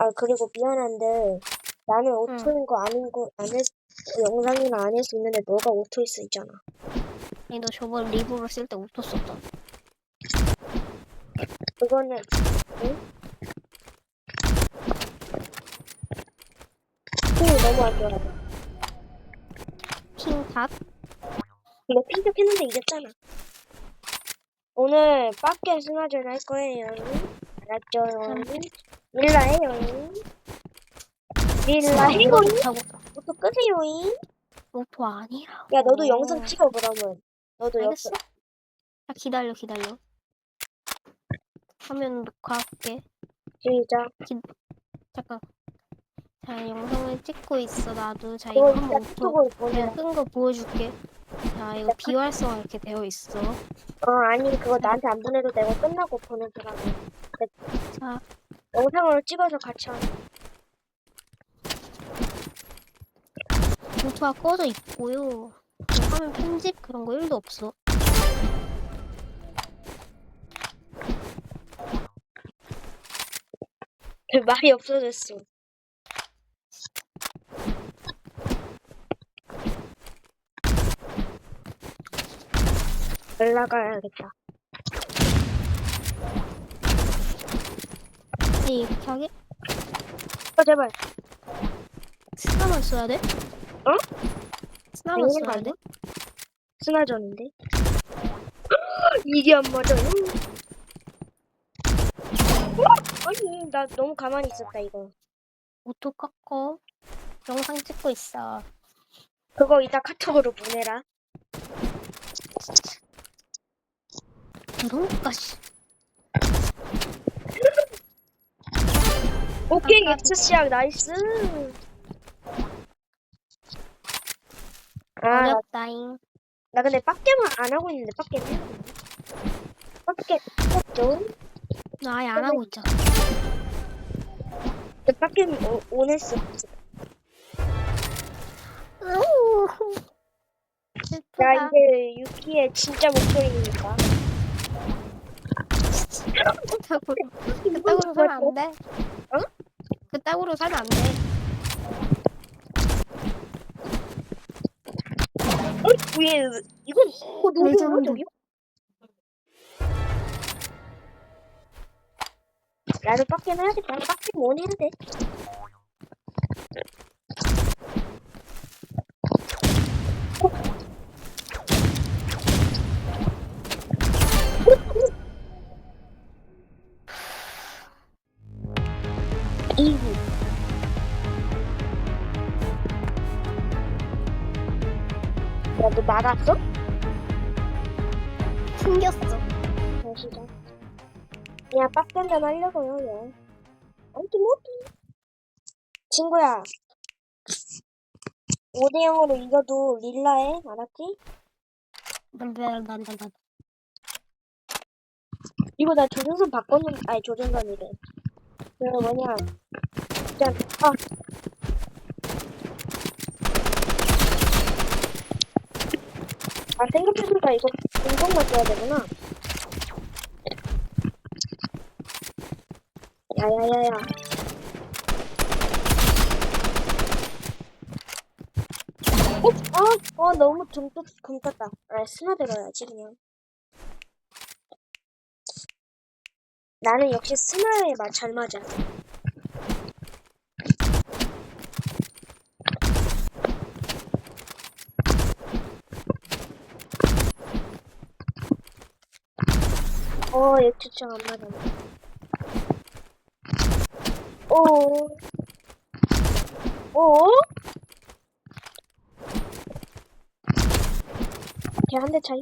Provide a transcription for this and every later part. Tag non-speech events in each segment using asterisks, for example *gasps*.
아, 그리고 미안한데, 나는 오토인 거 아닌 거, 안 했, 영상이나 안할수 있는데, 너가 오토일 수 있잖아. 아니 너 저번 리뷰를 쓸때 웃었었다. 그거는, 응? 핑이 너무 안 좋아. 핑탑? 근데 핑크했는데 이겼잖아. 오늘 밖에 스나 전 할 거예요. 알았죠? 릴라해요. 릴라해요. 못하고 오토 끄세요. 오토 아니라. 야, 너도 영상 찍어, 그러면. 너도 알겠어. 옆에. 아 기다려 기다려. 화면 녹화할게. 시작. 잠깐. 자 영상을 찍고 있어 나도. 자 이거 한번 오토 틱톡을 보내. 끈거 보여줄게. 자 이거 비활성화 이렇게 되어 있어. 어, 아니, 그거 나한테 안 보내도 내가 끝나고 보내더라고. 자 영상으로 찍어서 같이 하는. 오토가 꺼져 있고요. 화면 편집 그런 거 1도 없어. *laughs* 말이 없어졌어. 올라가야겠다. 아니 이렇게 하게? 어, 제발. 스나만 써야 돼? 어? 스나만 거 써야? 돼? 스나전인데? *gasps* 이게 안 맞아요. 어? 아니, 나 너무 가만히 있었다, 이거. 오토 꺾어. 영상 찍고 있어. 그거 이따 카톡으로 보내라. 그런 것까지. 오케이, 엑스 시작, 나이스. 아, 나, 어렵다잉. 나 근데 빡게만 안 하고 있는데, 빡게는 해야 되나? 빡게, 빡죠? 나 아예 안 하고 있잖아. 근데 오- 오냈어. 야, 슬프다. 이게 유키의 진짜 목소리니까. 그따구로. 그따구로 살면 안 돼. 어? 그따구로 살면 안 돼. 어? 왜, 이건, 이거 누구야, 레전드. 저기? 나도 빡게는 해야겠다. 빡게 뭐 해야 돼? 나갔어? 튕겼어. 시작. 야, 빡간단 하려고요, 얘. 아무튼 뭐지? 친구야. 5대0으로 이겨도 릴라해, 알았지? 난난난난 이거 나 조준선 바꿨는, 아니, 조준선이래. 그 뭐냐. 진짜, 아. 아, 생각해보니까 이거 공성만 써야 되구나. 야야야야. 어? 아, 어, 너무 둥뚝, 굶겼다. 아, 스나 들어야지, 그냥. 나는 역시 스나에 맛잘 맞아. 어, 액추청 안 맞았네. 오. 오? 걔한 대 차이.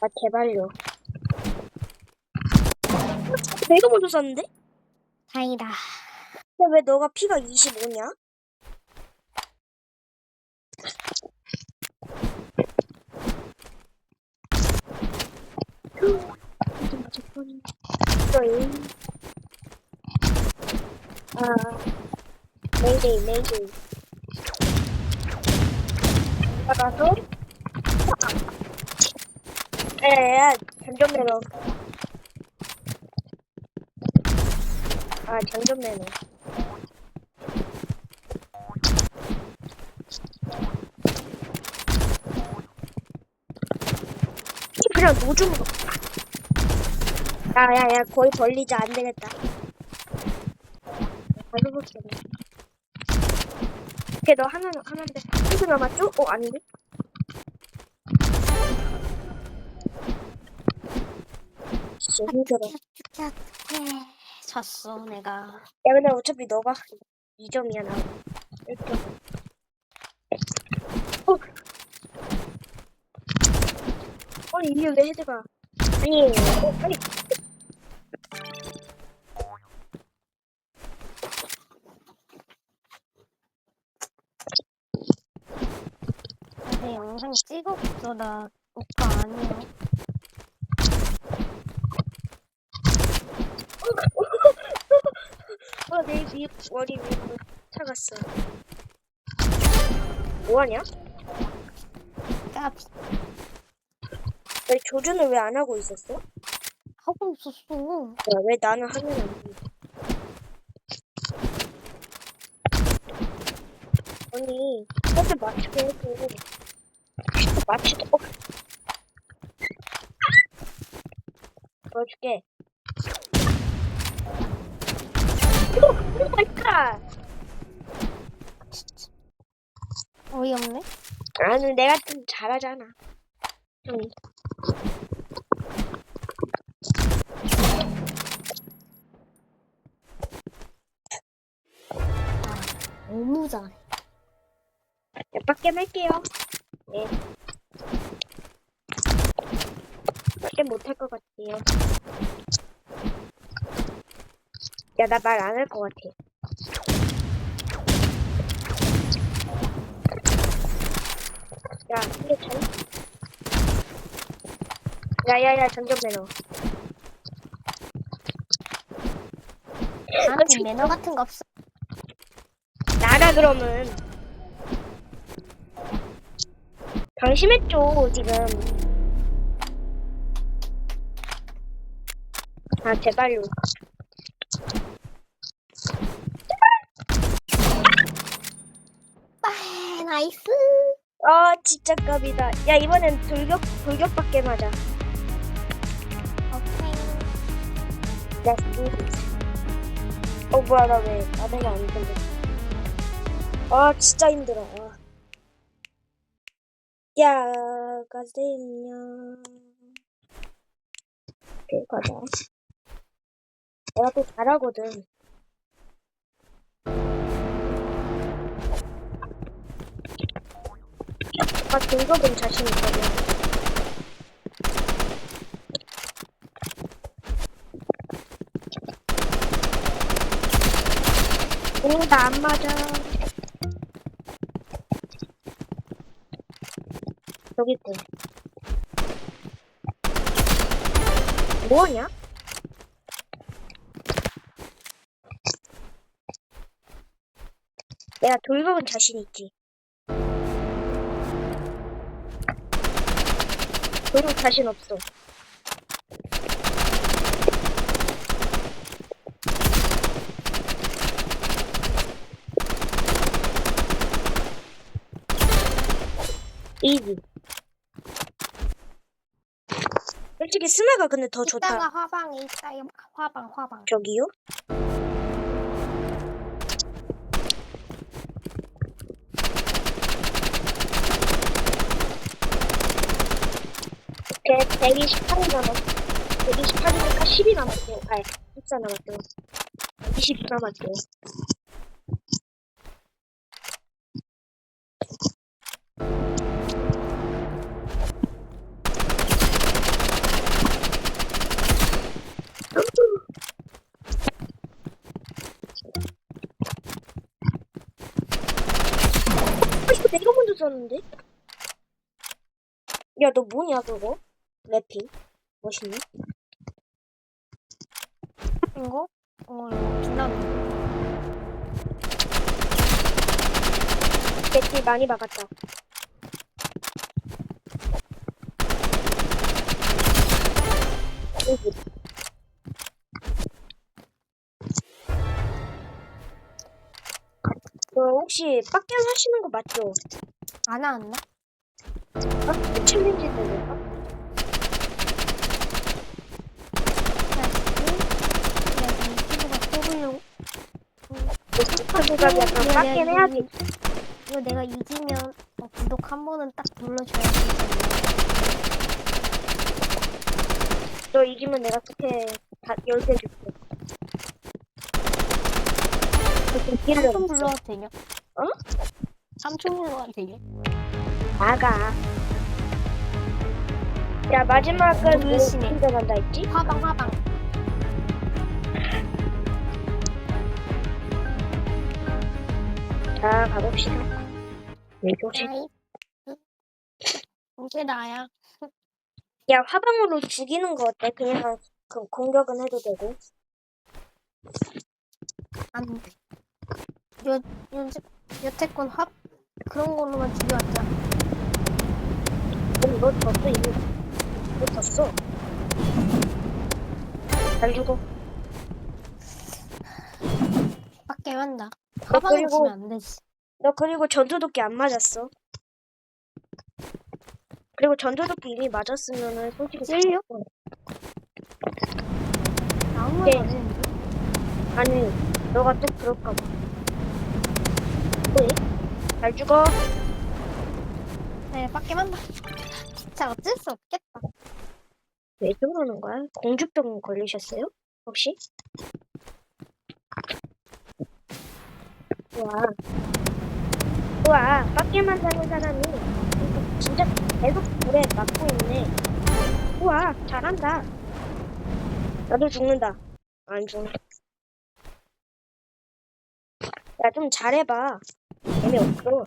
아, 제발요. 내가 먼저 쐈는데? 다행이다. 근데 왜 너가 피가 25냐? 아직은 저희 아 메이데이 메이데이 따라서 에야 장전 매너. 아 장전 매너. 그냥 노중으로 야, 야, 야, 거의 벌리자. 안 되겠다. 오케이, 너 하나, 하나인데. 한개 남았죠? 어, 아닌데? 진짜 힘들어. 네, 졌어 내가. 야, 근데 어차피 너가 2점이야, 나. 1점. 어. 아니, 이게 왜 헤드가. 아니, 어, 아니. 내 영상 찍었어 나 오빠 아니야. 어, 내 위, 머리 위로 차갔어. 뭐하냐? 까비 왜 조준을 왜 안 하고 있었어? 야, 하고 있었어. 왜 나는 하면 안 돼? 아니, 헤드 맞추게 해도. 맞추게, 어. 보여줄게. 오, 오 마이 갓! 어이없네. 아니, 내가 좀 잘하잖아. 좀. 너무 잘해. 몇 바퀴 할게요. 네. 밖에 못할 것 같아요. 야, 나 말 안 할 것 같아. 야, 근데 잘. 야, 야, 야, 전전 매너. 나한테 매너 같은 거 없어. 그러면. 방심했죠, 지금. 아, 제발요. 아, 나이스. 아, 진짜 깝이다. 야, 이번엔 돌격, 돌격밖에 맞아. 오케이. This. 어, 뭐야, 나 왜, 나대가 안 들려. 아, 진짜 힘들어. 아. 야, 가세요. 오케이, 가자. 내가 또 잘하거든. 아, 등급은 자신 있거든. 오, 나안 맞아. 여기 있대. 뭐하냐? 내가 돌격은 자신 있지. 돌격 자신 없어. 이지. 솔직히 스나가 근데 더 좋다. 이따가 화방에 있어요. 화방 화방. 저기요? 오케이, 128이 남았어. 128이니까 10이 남았대요. 아니, 14 남았대요. 20 남았대요. 아, 이거 썼는데? 야, 너 뭐냐, 그거? 래핑? 멋있네. 이거? 어 이거 빛나는. 배지 많이 박았다. 여기. 혹시 빡겜 하시는 거 맞죠? 안 왔나? 아, 챌린지 뽑으려고 유튜브가 약간 내가 해야지. 이- 이거 내가 이기면 어, 구독 한 번은 딱 눌러줘야 되잖아. 너 이기면 내가 다 10개 줄게. 그렇게 끼를 삼촌 불러도 되냐? 어? 삼촌 불러도 되냐? 나가. 야, 마지막은 뭐 열심히. 충전한다 했지? 화방 화방. 자, 가봅시다. 네, 조심. 아이. 이게 나야. 야, 화방으로 죽이는 거 어때? 그냥 그 공격은 해도 되고. 안 돼. 여, 여, 여태껏 합 그런 걸로만 죽여왔자. 그럼 너 졌어, 이미. 너 졌어. 잘 죽어. 빡게 한다. 너 그리고- 지면 안 되지. 너 그리고 전투도끼 안 맞았어. 그리고 전투도끼 이미 맞았으면은 솔직히 찔려? 어. 아무 네. 말도 안 했는데. 아니, 너가 또 그럴까 봐. 왜? 잘 죽어. 네, 빡게 한다. 진짜 어쩔 수 없겠다. 왜 저러는 거야? 공주병 걸리셨어요? 혹시? 우와. 우와, 밖에만 사는 사람이 진짜 계속 불에 맞고 있네. 우와, 잘한다. 나도 죽는다. 안 죽네. 야, 좀 잘해봐. 재미없어.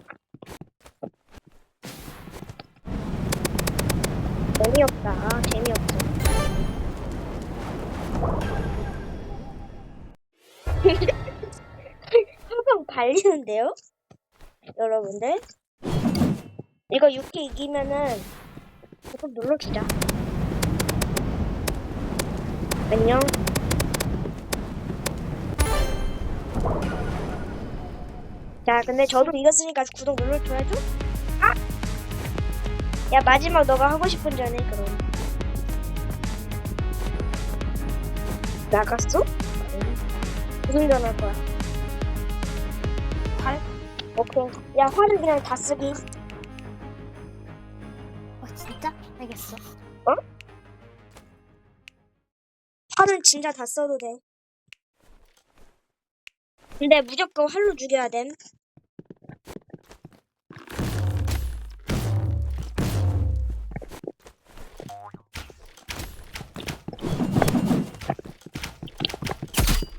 재미없다. 재미없어. *laughs* 항상 발리는데요? 여러분들? 이거 6회 이기면은 계속 눌러주자. 안녕. 자, 근데 저도 이겼으니까 구독 눌러줘야죠? 아! 야, 마지막 너가 하고 싶은 전에 그럼. 나갔어? 무슨 전할 거야? 활? 오케이. 야, 화는 그냥 다 쓰기. 어, 진짜? 알겠어. 활은 진짜 다 써도 돼. 근데 무조건 활로 죽여야 됨.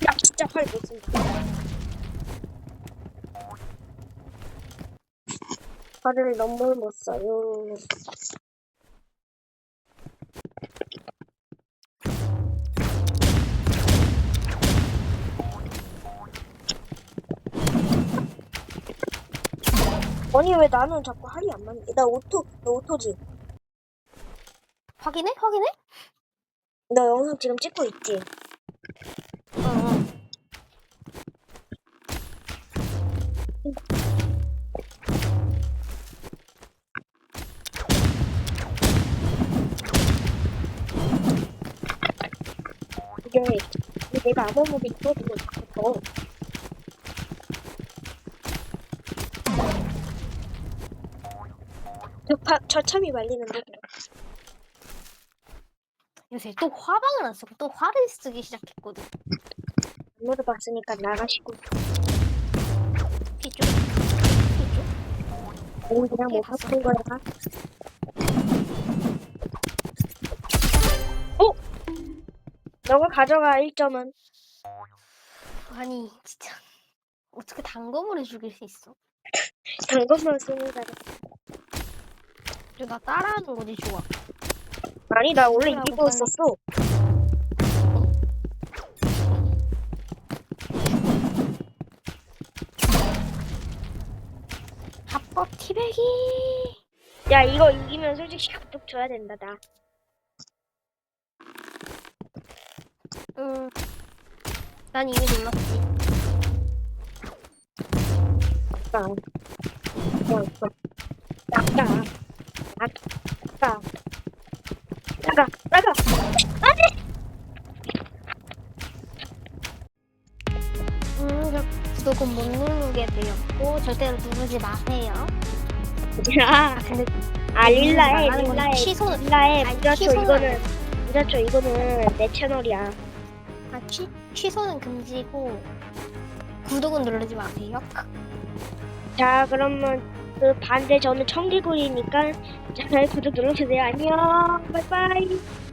야, 진짜 활 못 쓴다. 활을 너무 못 써요. 왜 나는 자꾸 활이 안 맞니? 나 오토, 너 오토지? 확인해? 확인해? 너 영상 지금 찍고 있지? 어, 어. 이게 이게 내가 아무모게 찍어주고 싶어. 저, 파, 저 참이 말리는데 요새 또 화방을 안 쓰고 또 화를 쓰기 시작했거든. 안무도 봤으니까 나가시고 피죠? 피죠? 오늘 그냥 못 봤어. 바꾼 거야. 어? 너가 가져가 1점은 아니, 진짜. 어떻게 단검으로 죽일 수 있어? *laughs* 당근만 쓰는 사람. 저나 따라하는 거지, 좋아. 아니 나 원래 이기고. 있었어. 합법 티백이! 야 이거 이기면 솔직히 구독 줘야 된다 나. 응. 난 이미 눌렀지. 나가. 나가. 나가. 나가. 나가. 나가. 안돼. 음, 저 구독은 못 누르게 되었고 절대로 누르지 마세요. 야. 근데 아 릴라해 말하는 건 릴라해 취소- 릴라해 아니, 무자초 취소는 이거는 무자초 이거는 내 채널이야. 아, 취, 취소는 금지고 구독은 누르지 마세요. 자 그러면 그 반대 저는 청개구리니까 잘 구독 눌러주세요. 안녕. 바이바이.